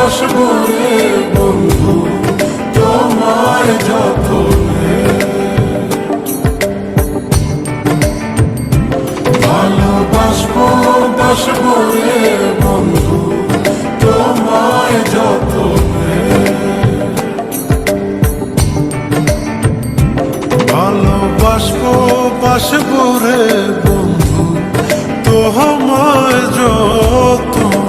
ভালোবাসবো রে বন্ধু, তোমার যতনে ভালোবাসবো বাসবো রে বন্ধু তোমার যতনে ভালোবাসবো বাসবো রে বন্ধু তোমার যতনে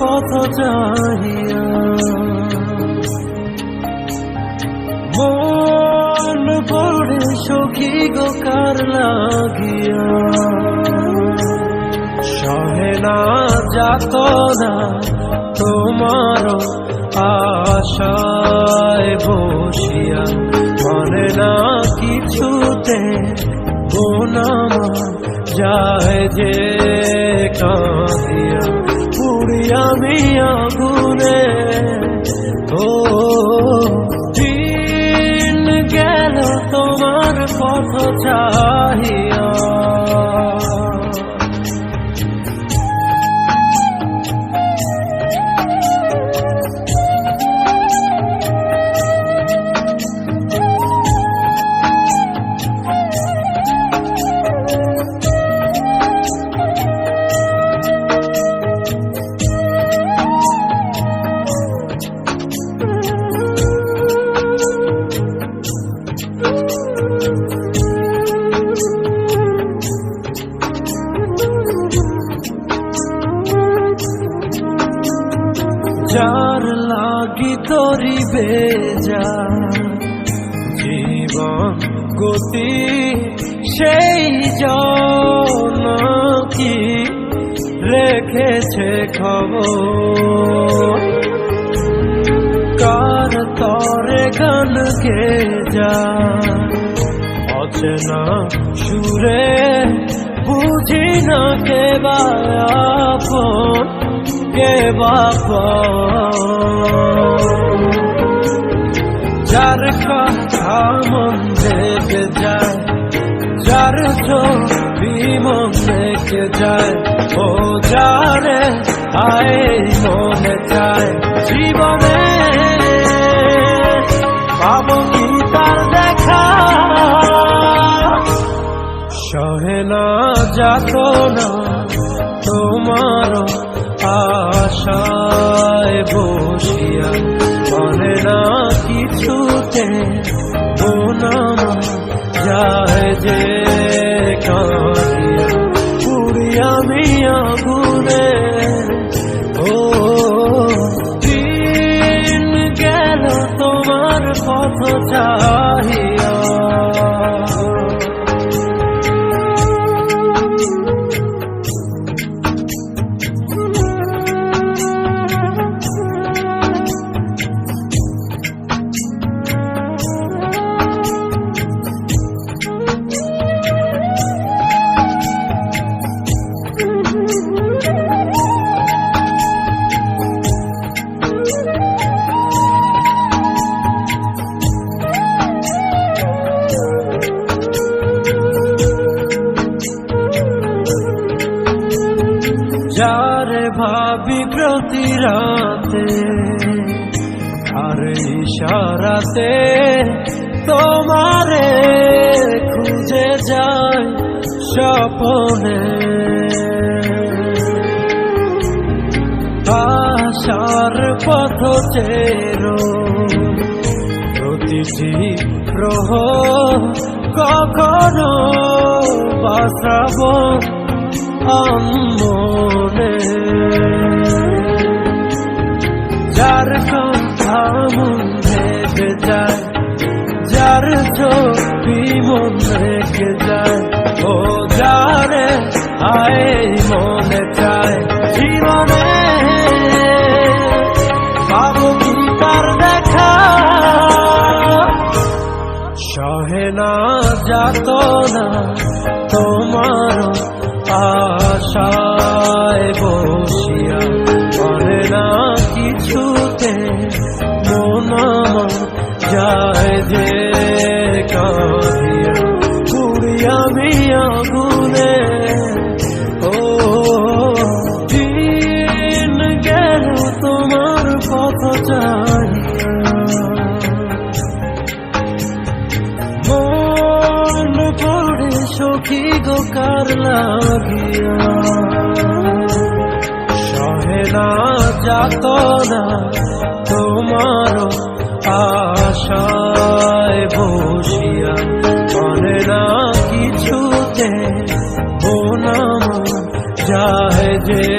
পথ চাহিয়া। মন পড়ে সখী গো, কার লাগিয়া? সহে না যাত না তোমার আশায় বসিয়া। মনে না কিছুতে গোনামা যায় যে কাঁদিয়া। পুড়ি আমি আগুনে ও দিন গেল তোমার পথ গতি, সেই কি রেখেছে খবর। কার তরে গান কে যা অচেনা সুরে বুঝি না কে বা আপন, কে বাপন যার মন দেখে যায়, যার ছবি মন দেখে যায়, ও যারে আয় মনে চায়। জীবনে পাবো কি তার দেখা? সহে না যাত না তোমার আশায় বসিয়া, মনে না কিছুতে চেরো প্রতিটি প্রহ কখনো বাসাব আমনে যার কথা মন ভেবে যায়, যার ছবি মন রেখে যায়, ও যারে আয় মনে চায়, জীবনে যাত যাত না তোমার আশায় বসিয়া মনে না কিছুতে ও নাম যায় যে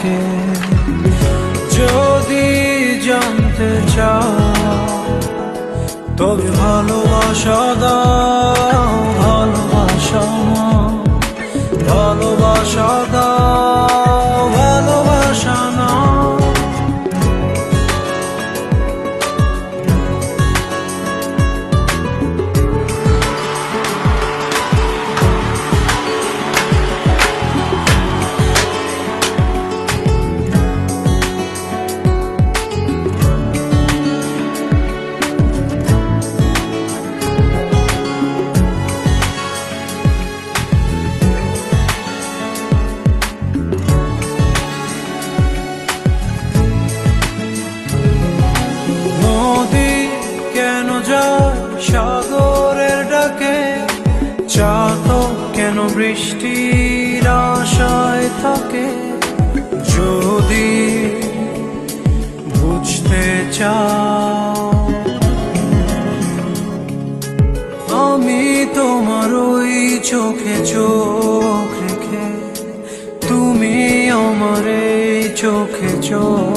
থাকে যদি জানতে চাও তবে ভালোবাসা দাও। বৃষ্টির আশায় থাকে, যদি বুঝতে চাও। আমি তোমার ওই চোখে চোখ রেখে, তুমি আমার এই চোখে চোখ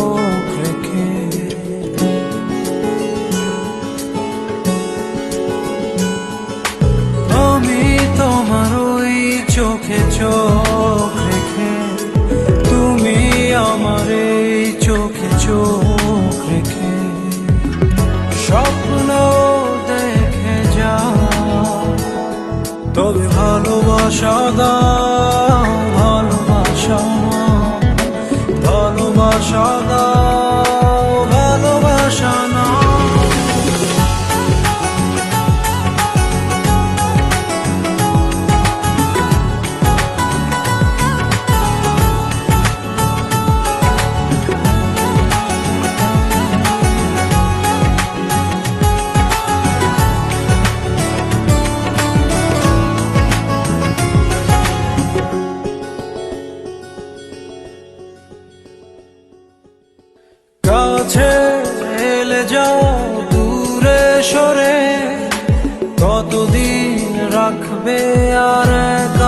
aşağıda. কাছে এলে যাও দূরে সরে। কতদিন রাখবে আর একা?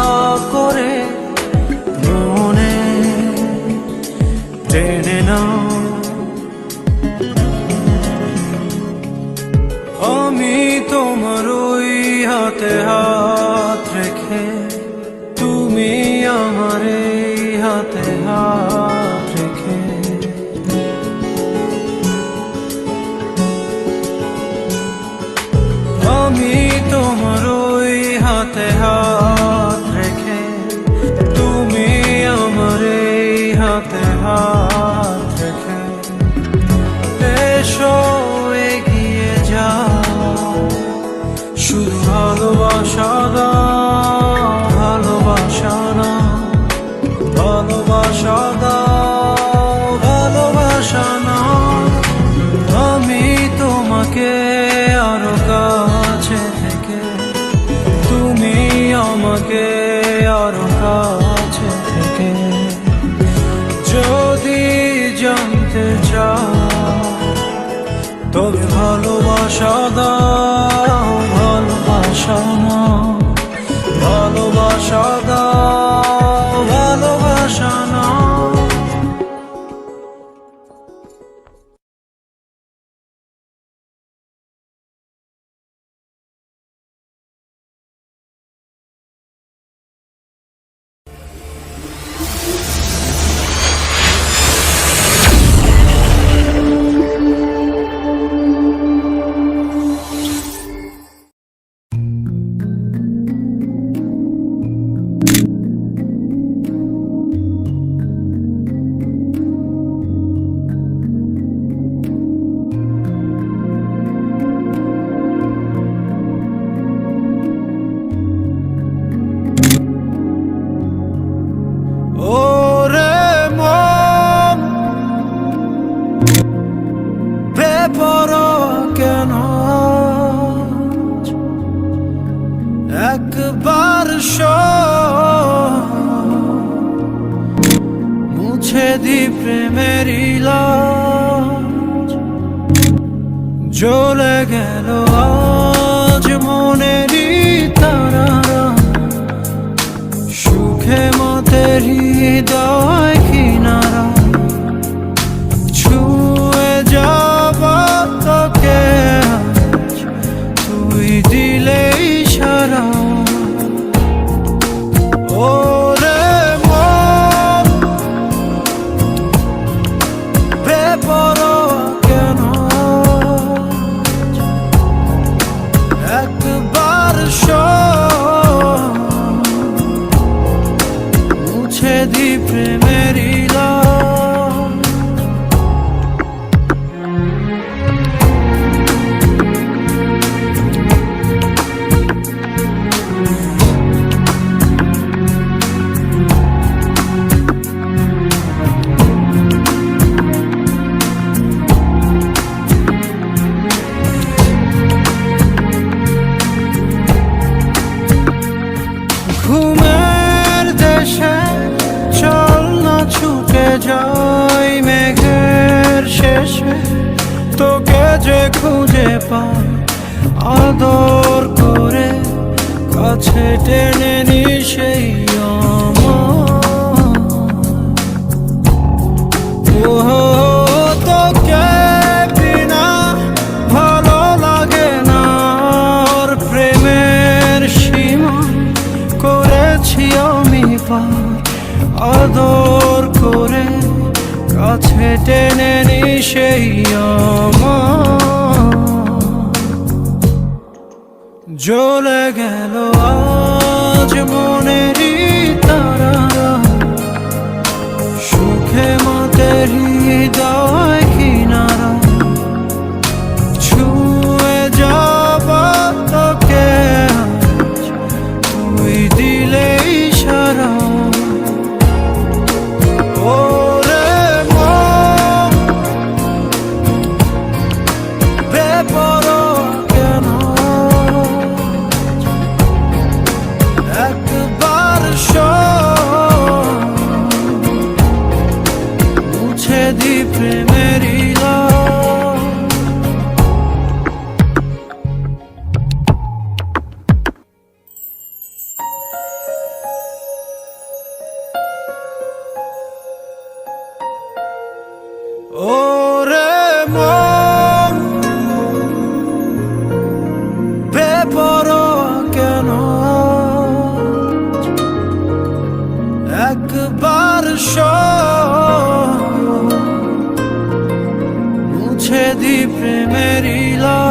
একবার মুছে দি প্রেমের জ্বলে গেল আজ মনেরই তারা। সুখে মতের হৃদয় মুছে দি শোন মুছে দি প্রেমের ইলা